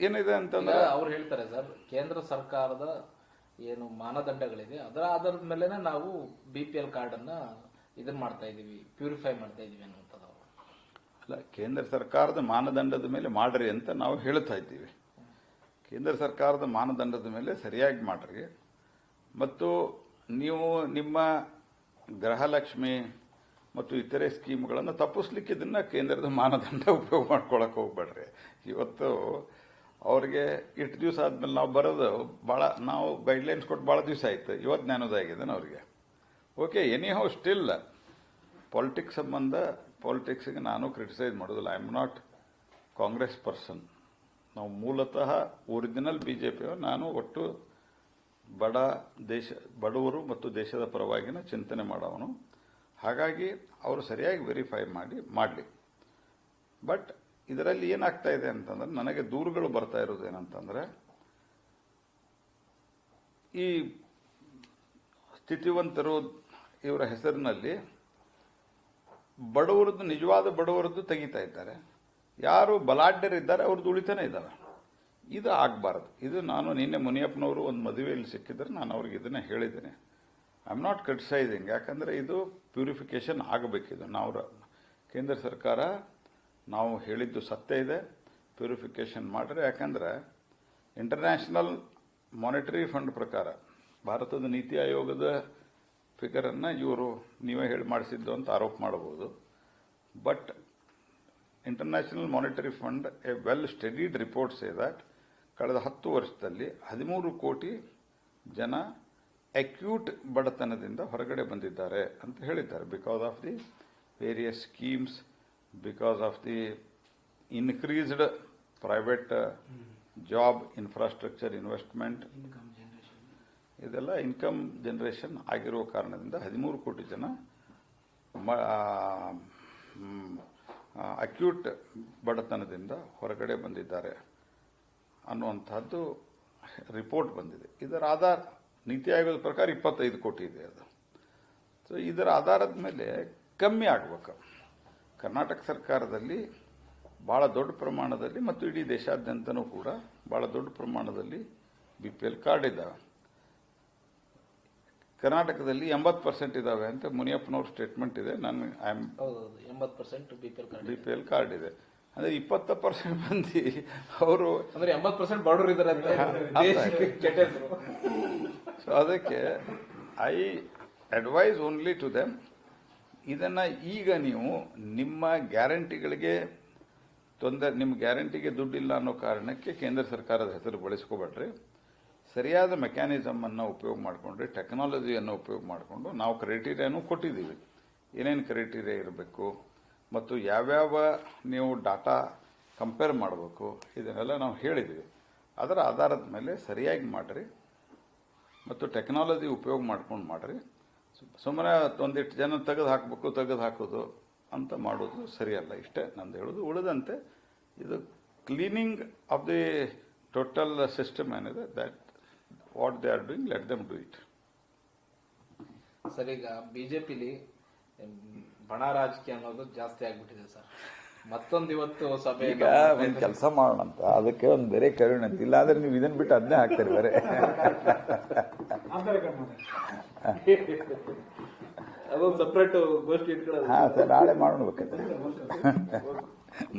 ಏನಿದೆ ಅಂತಂದ್ರೆ ಅವ್ರು ಹೇಳ್ತಾರೆ ಸರ್ ಕೇಂದ್ರ ಸರ್ಕಾರದ ಏನು ಮಾನದಂಡಗಳಿದೆ ಅದರ ಆಧಾರದ ಮೇಲೆ ನಾವು ಬಿ ಪಿ ಎಲ್ ಕಾರ್ಡ್ ಅನ್ನ ಇದನ್ನ ಮಾಡ್ತಾ ಇದೀವಿ ಪ್ಯೂರಿಫೈ ಮಾಡ್ತಾ ಇದೀವಿ ಅನ್ನುವಂಥದ್ದು. ಅಲ್ಲ ಕೇಂದ್ರ ಸರ್ಕಾರದ ಮಾನದಂಡದ ಮೇಲೆ ಮಾಡ್ರಿ ಅಂತ ನಾವು ಹೇಳ್ತಾ ಇದ್ದೀವಿ ಕೇಂದ್ರ ಸರ್ಕಾರದ ಮಾನದಂಡದ ಮೇಲೆ ಸರಿಯಾಗಿ ಮಾಡ್ರಿ ಮತ್ತು ನೀವು ನಿಮ್ಮ ಗೃಹಲಕ್ಷ್ಮಿ ಮತ್ತು ಇತರೆ ಸ್ಕೀಮ್ಗಳನ್ನು ತಪ್ಪಿಸ್ಲಿಕ್ಕೆ ಇದನ್ನು ಕೇಂದ್ರದ ಮಾನದಂಡ ಉಪಯೋಗ ಮಾಡ್ಕೊಳಕ್ಕೆ ಹೋಗ್ಬೇಡ್ರಿ. ಇವತ್ತು ಅವ್ರಿಗೆ ಇಷ್ಟು ದಿವಸ ಆದಮೇಲೆ ನಾವು ಬರೋದು ಭಾಳ ನಾವು ಗೈಡ್ಲೈನ್ಸ್ ಕೊಟ್ಟು ಭಾಳ ದಿವಸ ಆಯ್ತು. ಇವತ್ತು ಜ್ಞಾನೋದಯ ಆಗಿದೆ ಅವ್ರಿಗೆ. Okay anyhow still politics ಸಂಬಂಧ ಪಾಲಿಟಿಕ್ಸ್ಗೆ ನಾನು ಕ್ರಿಟಿಸೈಸ್ ಮಾಡೋದಿಲ್ಲ. I am not Congress person ನಾವು ಮೂಲತಃ ಒರಿಜಿನಲ್ ಬಿ ಜೆ ನಾನು ಒಟ್ಟು ಬಡ ದೇಶ, ಬಡವರು ಮತ್ತು ದೇಶದ ಪರವಾಗಿನ ಚಿಂತನೆ ಮಾಡೋವನು. ಹಾಗಾಗಿ ಅವರು ಸರಿಯಾಗಿ ವೆರಿಫೈ ಮಾಡಿ, ಮಾಡಲಿ. ಬಟ್ ಇದರಲ್ಲಿ ಏನಾಗ್ತಾ ಇದೆ ಅಂತಂದ್ರೆ ನನಗೆ ದೂರುಗಳು ಬರ್ತಾ ಇರೋದು ಏನಂತಂದ್ರೆ, ಈ ಸ್ಥಿತಿವಂತರು ಇವರ ಹೆಸರಿನಲ್ಲಿ ಬಡವರದ್ದು, ನಿಜವಾದ ಬಡವರದ್ದು ತೆಗಿತಾ ಇದ್ದಾರೆ. ಯಾರು ಬಲಾಢ್ಯರಿದ್ದಾರೆ, ಅವ್ರದ್ದು ಉಳಿತಾನೆ ಇದ್ದಾರೆ ಇದು ಆಗಬಾರ್ದು. ಇದು ನಾನು ನಿನ್ನೆ ಮುನಿಯಪ್ಪನವರು ಒಂದು ಮದುವೆಯಲ್ಲಿ ಸಿಕ್ಕಿದ್ರೆ ನಾನು ಅವ್ರಿಗೆ ಇದನ್ನ ಹೇಳಿದ್ದೇನೆ. ಐ ಆಮ್ ನಾಟ್ ಕ್ರಿಟಿಸೈಸಿಂಗ್ ಯಾಕಂದರೆ ಇದು ಪ್ಯೂರಿಫಿಕೇಶನ್ ಆಗಬೇಕಿದು ನಾವು ಕೇಂದ್ರ ಸರ್ಕಾರ ನಾವು ಹೇಳಿದ್ದು ಸತ್ಯ ಇದೆ ಪ್ಯೂರಿಫಿಕೇಶನ್ ಮಾಡ್ರೆ, ಯಾಕಂದ್ರೆ ಇಂಟರ್ನ್ಯಾಷನಲ್ ಮಾನಿಟರಿ ಫಂಡ್ ಪ್ರಕಾರ ಭಾರತದ ನೀತಿ ಆಯೋಗದ ಫಿಗರನ್ನು ಇವರು ನೀವೇ ಹೇಳಿ ಮಾಡಿಸಿದ್ದು ಅಂತ ಆರೋಪ ಮಾಡಬಹುದು. But International Monetary Fund a well studied reports say that ಕಳೆದ ಹತ್ತು ವರ್ಷದಲ್ಲಿ ಹದಿಮೂರು ಕೋಟಿ ಜನ ಅಕ್ಯೂಟ್ ಬಡತನದಿಂದ ಹೊರಗಡೆ ಬಂದಿದ್ದಾರೆ ಅಂತ ಹೇಳಿದ್ದಾರೆ. Because of the various schemes because of the increased private job infrastructure investment ಇದೆಲ್ಲ ಇನ್ಕಮ್ ಜನರೇಷನ್ ಆಗಿರುವ ಕಾರಣದಿಂದ ಹದಿಮೂರು ಕೋಟಿ ಜನ ಅಕ್ಯೂಟ್ ಬಡತನದಿಂದ ಹೊರಗಡೆ ಬಂದಿದ್ದಾರೆ ಅನ್ನುವಂಥದ್ದು ರಿಪೋರ್ಟ್ ಬಂದಿದೆ. ಇದರ ಆಧಾರ ನೀತಿ ಆಯೋಗದ ಪ್ರಕಾರ ಇಪ್ಪತ್ತೈದು ಕೋಟಿ ಇದೆ ಅದು. ಸೊ ಇದರ ಆಧಾರದ ಮೇಲೆ ಕಮ್ಮಿ ಆಗಬೇಕು. ಕರ್ನಾಟಕ ಸರ್ಕಾರದಲ್ಲಿ ಭಾಳ ದೊಡ್ಡ ಪ್ರಮಾಣದಲ್ಲಿ ಮತ್ತು ಇಡೀ ದೇಶಾದ್ಯಂತನೂ ಕೂಡ ಭಾಳ ದೊಡ್ಡ ಪ್ರಮಾಣದಲ್ಲಿ ಬಿ ಪಿ ಎಲ್ ಕಾರ್ಡ್ ಇದ್ದಾವೆ ಕರ್ನಾಟಕದಲ್ಲಿ ಎಂಬತ್ತು ಪರ್ಸೆಂಟ್ ಇದ್ದಾವೆ ಅಂತ ಮುನಿಯಪ್ಪನವ್ರ ಸ್ಟೇಟ್ಮೆಂಟ್ ಇದೆ. ನಾನು ಐ ಆಮ್ ಎಂಬತ್ತು percent B P L card B P L card ಇದೆ. ಅಂದ್ರೆ ಇಪ್ಪತ್ತ ಪರ್ಸೆಂಟ್ ಮಂದಿ ಅವರು ಅಂದ್ರೆ ಎಂಬತ್ತು ಪರ್ಸೆಂಟ್ ಬಡವರು ಇದಾರೆ ಸೊ ಅದಕ್ಕೆ I advise only to them ಇದನ್ನು ಈಗ ನೀವು ನಿಮ್ಮ ಗ್ಯಾರಂಟಿಗಳಿಗೆ ತೊಂದರೆ ನಿಮ್ಮ ಗ್ಯಾರಂಟಿಗೆ ದುಡ್ಡಿಲ್ಲ ಅನ್ನೋ ಕಾರಣಕ್ಕೆ ಕೇಂದ್ರ ಸರ್ಕಾರದ ಹೆಸರು ಬಳಸ್ಕೊಬೇಡ್ರಿ. ಸರಿಯಾದ ಮೆಕ್ಯಾನಿಸಮನ್ನು ಉಪಯೋಗ ಮಾಡಿಕೊಂಡ್ರೆ ಟೆಕ್ನಾಲಜಿಯನ್ನು ಉಪಯೋಗ ಮಾಡಿಕೊಂಡು ನಾವು ಕ್ರೈಟೀರಿಯಾನು ಕೊಟ್ಟಿದ್ದೀವಿ. ಏನೇನು ಕ್ರೈಟೀರಿಯಾ ಇರಬೇಕು ಮತ್ತು ಯಾವ್ಯಾವ ನೀವು ಡಾಟಾ ಕಂಪೇರ್ ಮಾಡಬೇಕು, ಇದನ್ನೆಲ್ಲ ನಾವು ಹೇಳಿದ್ದೀವಿ. ಅದರ ಆಧಾರದ ಮೇಲೆ ಸರಿಯಾಗಿ ಮಾಡಿರಿ. ಮತ್ತು ಟೆಕ್ನಾಲಜಿ ಉಪಯೋಗ ಮಾಡ್ಕೊಂಡು ಮಾಡ್ರಿ. ಸುಮ್ಮನೆ ಒಂದಿಷ್ಟು ಜನ ತೆಗೆದು ಹಾಕಬೇಕು, ತೆಗೆದು ಹಾಕೋದು ಅಂತ ಮಾಡೋದು ಸರಿಯಲ್ಲ. ಇಷ್ಟೇ ನಂದು ಹೇಳೋದು. ಉಳಿದಂತೆ ಇದು cleaning of the total system ಏನಿದೆ that what they are doing let them do it sir, ಈಗ ಬಿಜೆಪಿಲಿ ಬಣ ರಾಜಕೀಯ ಅನ್ನೋದು ಜಾಸ್ತಿ ಆಗ್ಬಿಟ್ಟಿದೆ ಸರ್. ಮತ್ತೊಂದು ಇವತ್ತು ಸಭೆ ಈಗ ಒಂದು ಕೆಲಸ ಮಾಡೋಣ ಅಂತ ಅದಕ್ಕೆ ಒಂದು ಬೇರೆ ಕರುಣೆ ಅಂತ. ಇಲ್ಲಾಂದ್ರೆ ನೀವು ಇದನ್ನ ಬಿಟ್ಟು ಅದನ್ನೇ ಹಾಕ್ತಾರೆ ಬೇರೆ. ಅದೊಂದು ಸಪ್ರೇಟ್ ಗೋಷ್ಠಿ ಇಟ್ಕೊಳ್ಳೋದು. ಹಾಂ ಸರ್ ನಾಳೆ ಮಾಡೋಣ ಬೇಕಾದ್ರೆ